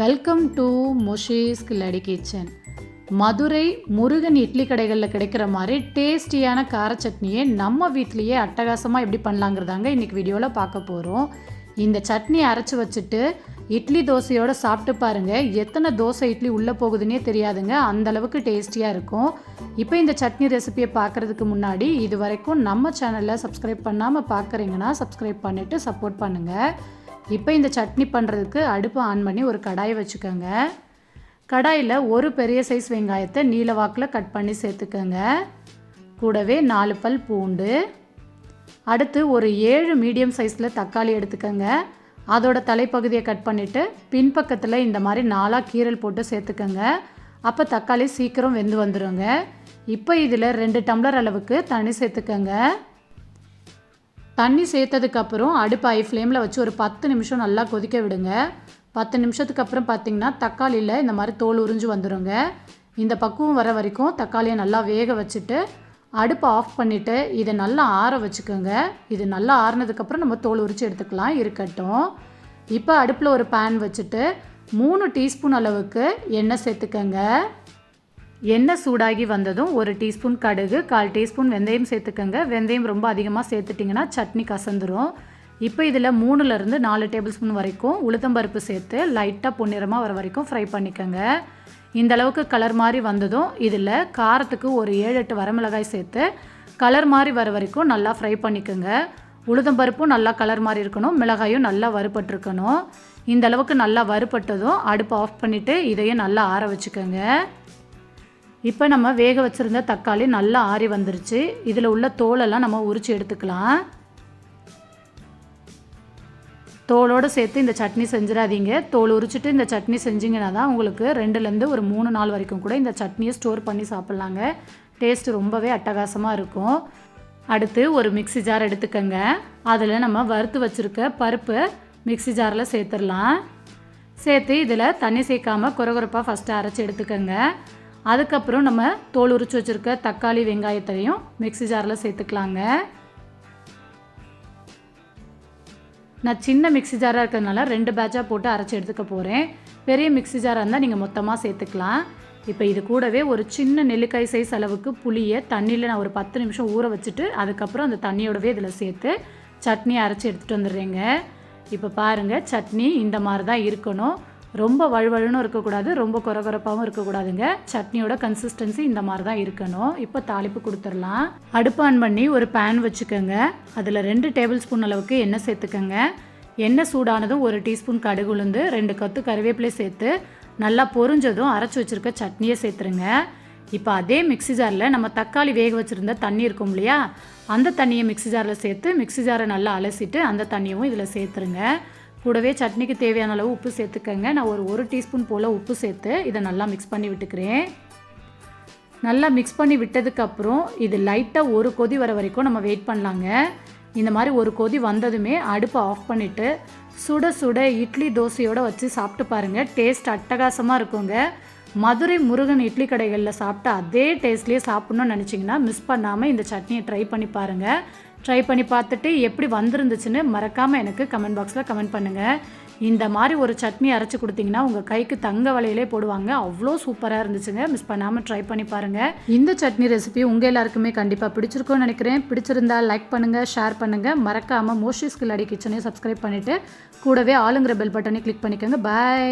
Welcome to மொஷீஸ் கில்லடி kitchen Madurai Murugan idli கடைகளில் கிடைக்கிற மாதிரி டேஸ்டியான கார சட்னியை நம்ம வீட்லேயே அட்டகாசமாக எப்படி பண்ணலாங்கிறதாங்க இன்றைக்கி வீடியோவில் பார்க்க போகிறோம் இந்த சட்னி அரைச்சி வச்சுட்டு இட்லி தோசையோடு சாப்பிட்டு பாருங்கள் எத்தனை தோசை இட்லி உள்ளே போகுதுன்னே தெரியாதுங்க. அந்தளவுக்கு டேஸ்டியாக இருக்கும். இப்போ இந்த சட்னி ரெசிபியை பார்க்குறதுக்கு முன்னாடி இது வரைக்கும் நம்ம சேனலில் சப்ஸ்கிரைப் பண்ணாமல் பார்க்குறீங்கன்னா சப்ஸ்கிரைப் பண்ணிவிட்டு சப்போர்ட் பண்ணுங்கள் இப்போ இந்த சட்னி பண்ணுறதுக்கு அடுப்பை ஆன் பண்ணி ஒரு கடாயை வச்சுக்கோங்க. கடாயில் ஒரு பெரிய சைஸ் வெங்காயத்தை நீல வாக்கில் கட் பண்ணி சேர்த்துக்கோங்க. கூடவே நாலு பல் பூண்டு. அடுத்து ஒரு ஏழு மீடியம் சைஸில் தக்காளி எடுத்துக்கோங்க. அதோட தலைப்பகுதியை கட் பண்ணிவிட்டு பின்பக்கத்தில் இந்த மாதிரி நாலாக கீரல் போட்டு சேர்த்துக்கோங்க. அப்போ தக்காளி சீக்கிரம் வெந்து வந்துடுங்க இப்போ இதில் ரெண்டு டம்ளர் அளவுக்கு தண்ணி சேர்த்துக்கோங்க. தண்ணி சேர்த்ததுக்கப்புறம் அடுப்பு ஐ ஃப்ளேமில் வச்சு ஒரு பத்து நிமிஷம் நல்லா கொதிக்க விடுங்க. பத்து நிமிஷத்துக்கு அப்புறம் பார்த்தீங்கன்னா தக்காளியில் இந்த மாதிரி தோல் உறிஞ்சு வந்துடுங்க இந்த பக்குவம் வர வரைக்கும் தக்காளியை நல்லா வேக வச்சுட்டு அடுப்பை ஆஃப் பண்ணிவிட்டு இதை நல்லா ஆற வச்சுக்கோங்க. இது நல்லா ஆறினதுக்கப்புறம் நம்ம தோல் உரித்து எடுத்துக்கலாம். இருக்கட்டும். இப்போ அடுப்பில் ஒரு பேன் வச்சுட்டு மூணு டீஸ்பூன் அளவுக்கு எண்ணெய் சேர்த்துக்கோங்க. எண்ணெய் சூடாகி வந்ததும் ஒரு டீஸ்பூன் கடுகு கால் டீஸ்பூன் வெந்தயம் சேர்த்துக்கோங்க. வெந்தயம் ரொம்ப அதிகமாக சேர்த்துட்டிங்கன்னா சட்னி கசந்துரும். இப்போ இதில் மூணுலேருந்து நாலு டேபிள் ஸ்பூன் வரைக்கும் உளுத்தம்பருப்பு சேர்த்து லைட்டாக பொன்னிறமாக வர வரைக்கும் ஃப்ரை பண்ணிக்கோங்க. இந்த அளவுக்கு கலர் மாதிரி வந்ததும் இதில் காரத்துக்கு ஒரு ஏழு எட்டு வரமிளகாய் சேர்த்து கலர் மாதிரி வர வரைக்கும் நல்லா ஃப்ரை பண்ணிக்கோங்க. உளுத்தம்பருப்பும் நல்லா கலர் மாதிரி இருக்கணும். மிளகாயும் நல்லா வறுபட்டிருக்கணும். இந்த அளவுக்கு நல்லா வறுபட்டதும் அடுப்பு ஆஃப் பண்ணிவிட்டு இதையும் நல்லா ஆற வச்சுக்கோங்க. இப்போ நம்ம வேக வச்சுருந்த தக்காளி நல்லா ஆறி வந்துருச்சு. இதில் உள்ள தோலெல்லாம் நம்ம உரித்து எடுத்துக்கலாம். தோலோடு சேர்த்து இந்த சட்னி செஞ்சிடாதீங்க. தோல் உரிச்சிட்டு இந்த சட்னி செஞ்சிங்கன்னா தான் உங்களுக்கு ரெண்டுலேருந்து ஒரு மூணு நாள் வரைக்கும் கூட இந்த சட்னியை ஸ்டோர் பண்ணி சாப்பிட்லாங்க. டேஸ்ட் ரொம்பவே அட்டகாசமாக இருக்கும். அடுத்து ஒரு மிக்சி ஜார் எடுத்துக்கோங்க. அதில் நம்ம வறுத்து வச்சுருக்க பருப்பு மிக்சி ஜாரில் சேர்த்துடலாம். சேர்த்து இதில் தண்ணி சேர்க்காமல் குறகுறப்பாக ஃபஸ்ட்டு அரைச்சி எடுத்துக்கோங்க. அதுக்கப்புறம் நம்ம தோல் உரிச்சு வச்சுருக்க தக்காளி வெங்காயத்தையும் மிக்சி ஜாரில் சேர்த்துக்கலாங்க. நான் சின்ன மிக்சி ஜாராக இருக்கிறதுனால ரெண்டு பேட்சாக போட்டு அரைச்சி எடுத்துக்க போகிறேன் பெரிய மிக்சி ஜாராக இருந்தால் நீங்கள் மொத்தமாக சேர்த்துக்கலாம். இப்போ இது கூடவே ஒரு சின்ன நெல்லிக்காய் சைஸ் அளவுக்கு புளியை தண்ணியில் நான் ஒரு பத்து நிமிஷம் ஊற வச்சுட்டு அதுக்கப்புறம் அந்த தண்ணியோடவே இதில் சேர்த்து சட்னி அரைச்சி எடுத்துகிட்டு வந்துடுறேங்க. இப்போ பாருங்கள் சட்னி இந்த மாதிரி தான் இருக்கணும். ரொம்ப வழுவழுன்னு இருக்கக்கூடாது ரொம்ப குறகுறப்பாகவும் இருக்கக்கூடாதுங்க. சட்னியோட கன்சிஸ்டன்சி இந்த மாதிரி தான் இருக்கணும். இப்போ தாளிப்பு கொடுத்துடலாம். அடுப்பு ஆன் பண்ணி ஒரு பேன் வச்சுக்கோங்க. அதில் ரெண்டு டேபிள் ஸ்பூன் அளவுக்கு எண்ணெய் சேர்த்துக்கோங்க. எண்ணெய் சூடானதும் ஒரு டீஸ்பூன் கடுகு உளுந்து ரெண்டு கத்து கருவேப்பிலை சேர்த்து நல்லா பொரிஞ்சதும் அரைச்சி வச்சுருக்க சட்னியை சேர்த்துருங்க. இப்போ அதே மிக்சி ஜாரில் நம்ம தக்காளி வேக வச்சுருந்த தண்ணி இருக்கும் இல்லையா? அந்த தண்ணியை மிக்சி ஜாரில் சேர்த்து மிக்சி ஜாரை நல்லா அலசிட்டு அந்த தண்ணியும் இதில் சேர்த்துருங்க. கூடவே சட்னிக்கு தேவையான அளவு உப்பு சேர்த்துக்கங்க. நான் ஒரு ஒரு டீஸ்பூன் போல் உப்பு சேர்த்து இதை நல்லா மிக்ஸ் பண்ணி விட்டுக்கிறேன். நல்லா மிக்ஸ் பண்ணி விட்டதுக்கப்புறம் இது லைட்டாக ஒரு கொதி வர வரைக்கும் நம்ம வெயிட் பண்ணலாங்க. இந்த மாதிரி ஒரு கொதி வந்ததுமே அடுப்பை ஆஃப் பண்ணிவிட்டு சுட சுட இட்லி தோசையோடு வச்சு சாப்பிட்டு பாருங்கள் டேஸ்ட் அட்டகாசமாக இருக்குங்க. மதுரை முருகன் இட்லி கடைகளில் சாப்பிட்ட அதே டேஸ்ட்லேயே சாப்பிட்ணுன்னு நினச்சிங்கன்னா மிஸ் பண்ணாமல் இந்த சட்னியை ட்ரை பண்ணி பாருங்கள் ட்ரை பண்ணி பார்த்துட்டு எப்படி வந்திருந்துச்சுன்னு மறக்காமல் எனக்கு கமெண்ட் பாக்ஸில் கமெண்ட் பண்ணுங்கள் இந்த மாதிரி ஒரு சட்னி அரைச்சி கொடுத்தீங்கன்னா உங்கள் கைக்கு தங்க வலையிலே போடுவாங்க. அவ்வளோ சூப்பராக இருந்துச்சுங்க. மிஸ் பண்ணாமல் ட்ரை பண்ணி பாருங்கள் இந்த சட்னி ரெசிபி உங்கள் எல்லாருக்குமே கண்டிப்பாக பிடிச்சிருக்கும்னு நினைக்கிறேன். பிடிச்சிருந்தா லைக் பண்ணுங்கள் ஷேர் பண்ணுங்கள் மறக்காமல் மோஸ்ட்லி ஸ்கில் அடி கிச்சனையும் சப்ஸ்கிரைப் பண்ணிவிட்டு கூடவே ஆளுங்கிற பெல் பட்டனை கிளிக் பண்ணிக்கோங்க. பாய்